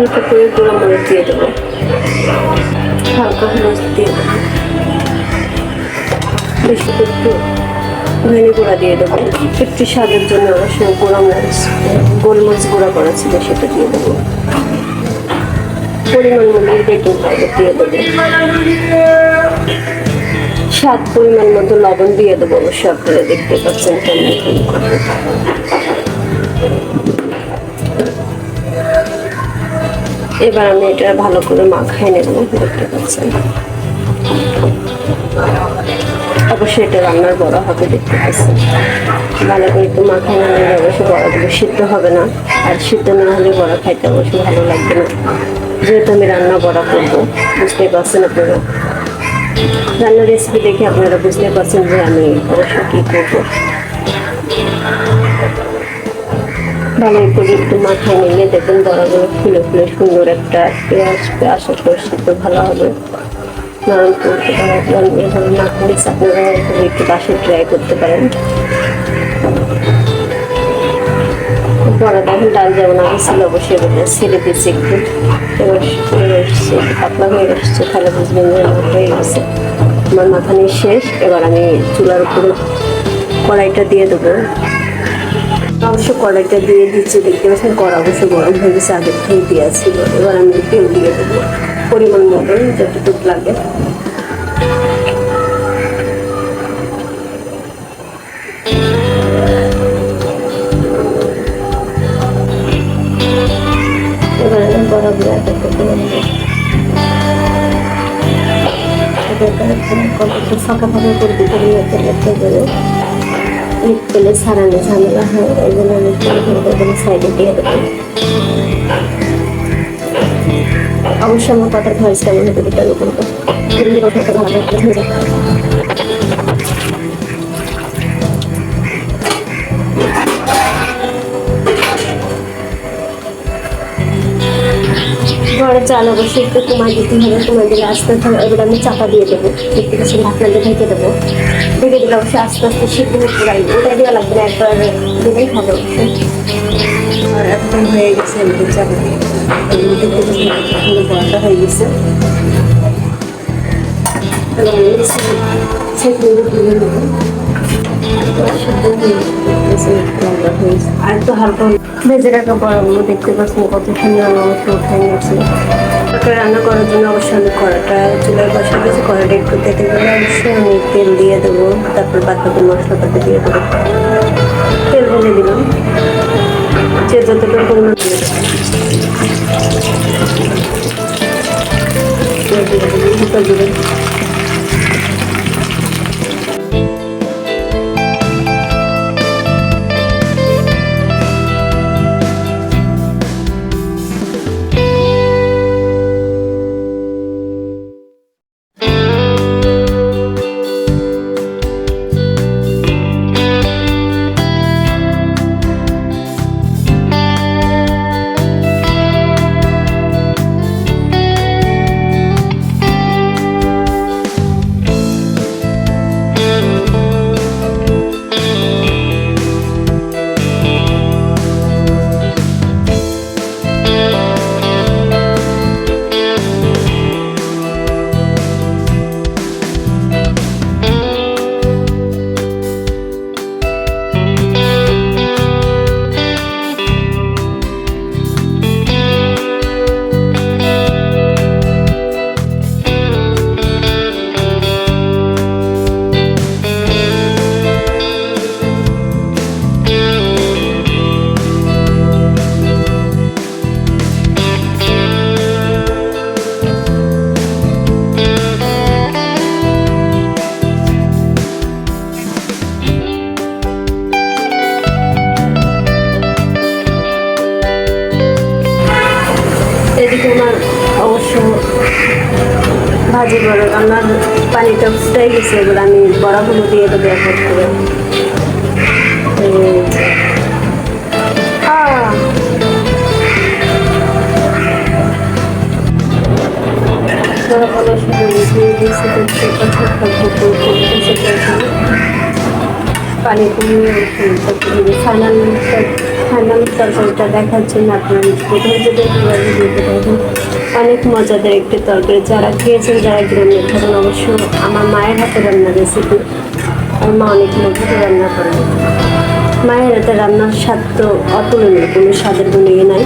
হালকা করে গুঁড়ো মরিচ দিয়ে দেবো। হালকা হলুদ দিয়ে দেবো। বেশি একটু ধনে গুঁড়া দিয়ে দেবো। একটু স্বাদের জন্য অবশ্যই গুঁড়া মরিচ, গোলমরিচ গুঁড়া করা ছিল, সেটা দিয়ে দেবো। পরিমাণ মতো বেকিং পাউডার দিয়ে দেবো। স্বাদ পরিমাণ মতো লবণ দিয়ে দেবো অবশ্যই আপনারা দেখতে পাচ্ছেন কেমন। এবার আমি এটা ভালো করে মাখায় নেব, দেখতে পাচ্ছেন। অবশ্যই এটা রান্নার বড় হবে, দেখতে পাচ্ছেন। ভালো করে একটু মাখায় না নিলে অবশ্যই বড়াগুলো সিদ্ধ হবে না। আর সিদ্ধ না হলে বড়া খাইতে অবশ্যই ভালো লাগবে না। যেহেতু আমি রান্না বড়া করব, বুঝতেই পারছেন আপনারা। রান্নার রেসিপি দেখে আপনারা বুঝতে পারছেন যে আমি অবশ্যই কী করব। ভালো করে একটু মাথায় নিলে দেখবেন বড়াগুলো ফুলে ফুলে সুন্দর একটা পেঁয়াজ আশা করি সিদ্ধ ভালো হবে। নরম করতে পারেন এভাবে না করে আপনারা এভাবে একটু বাসে ট্রাই করতে পারেন। বড়া দেখেন ডাল যেমন আগে ছিল অবশ্যই এবার ছেড়ে দিয়েছি একটু। এবার এসছে, পাতলা হয়ে এসছে, তাহলে বুঝবেন যে আমার হয়ে গেছে। আমার মাখানি শেষ, এবার আমি চুলার উপরে কড়াইটা দিয়ে দেবো। অবশ্য কড়াইটা দিয়ে দিচ্ছি, দেখতে পাচ্ছেন কড়া অবশ্য গরম হয়ে গেছে আগের থেকে দেওয়া ছিল। এবার আমি তেল দিয়ে দেবো, পরিমাণ মতন, যতটুকু লাগে। এবার আমি ফাঁকা ফাঁকা করে দিতে একটা করে লিপ পেলে ছাড়ানো ঝামেলা হয় এই জন্য আমি এখানে সাইডে দিয়ে দেবো। অবশ্যই আমার কথার ভয়েস কেমন হবে কিন্তু যদি হয়ে ঘরে চাল অবশ্যই একটু কমাই দিতে হবে, কমাই দিলে আস্তে আস্তে এবার আমি চাপা দিয়ে দেবো। দেখতে পাচ্ছি ঢাকনা দিয়ে ঢেকে দেবো। ঢেকে দিলে অবশ্যই আস্তে আস্তে সিদ্ধ হতে লাগবে ওটা দেওয়া লাগবে না, একবার দিলেই হবে আর একদম হয়ে গেছে এমনি চাপা দিয়ে এগুলো দেখতে পাচ্ছি এখানে বড়টা হয়ে গেছে। আর তো হালকা ভেজে রাখা বড়াগুলো দেখতে পাচ্ছেন কত সুন্দর অবশ্য উঠে তারপরে রান্না করার জন্য অবশ্যই আমি কড়াটা চুলায় বসে দিয়েছি কড়াটা একটু তেতে গেলে অবশ্যই আমি তেল দিয়ে দেবো। তারপর বাকি মশলাটাতে দিয়ে দেবো। তেল ঢেলে দিলাম। যে যতটুকু পরিমাণ দিয়ে দেবো। এদিকে আমার অবশ্য ভাজি বড় আমার পানিটা ফুটাই গেছে এগুলো আমি বড়াগুলো দিয়ে দেবো এক করে! বড়াগুলো শুধু পানি কমিয়ে ফাইনাল ফাইনাল তরকারিটা দেখার জন্য আপনারা যদি একবার অনেক মজাদার একটি তরকারি। যারা খেয়েছেন, যারা গ্রামে থাকেন অবশ্য আমার মায়ের হাতে রান্না রেসিপি আমার মা অনেক মজাতে রান্না করেন। মায়ের হাতে রান্নার স্বাদ তো অতুলনীয়, কোনো স্বাদের ইয়ে নাই।